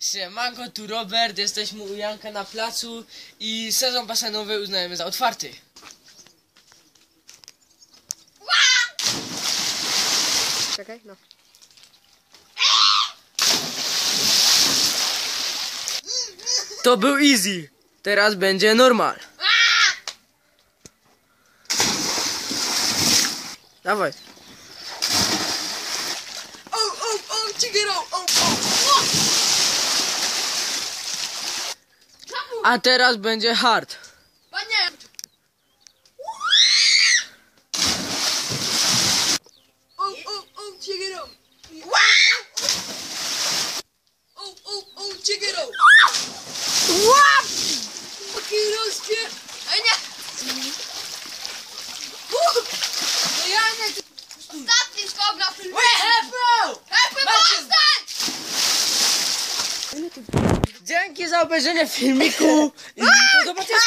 Siemanko, tu Robert, jesteśmy u Janka na placu i sezon basenowy uznajemy za otwarty. Czekaj, no. To był easy, teraz będzie normal. Dawaj. Oh, oh, oh, chicken, oh, oh, oh. A teraz będzie hard. Panie! Oh, oh, oh, chicken, oh. Oh, oh, oh, chicken, oh. Łap! Taki rozpier... Ej, nie! No ja nie... Ostatni skok na filmie! Hepo! Hepy, postań! Dzięki za obejrzenie filmiku i do zobaczenia!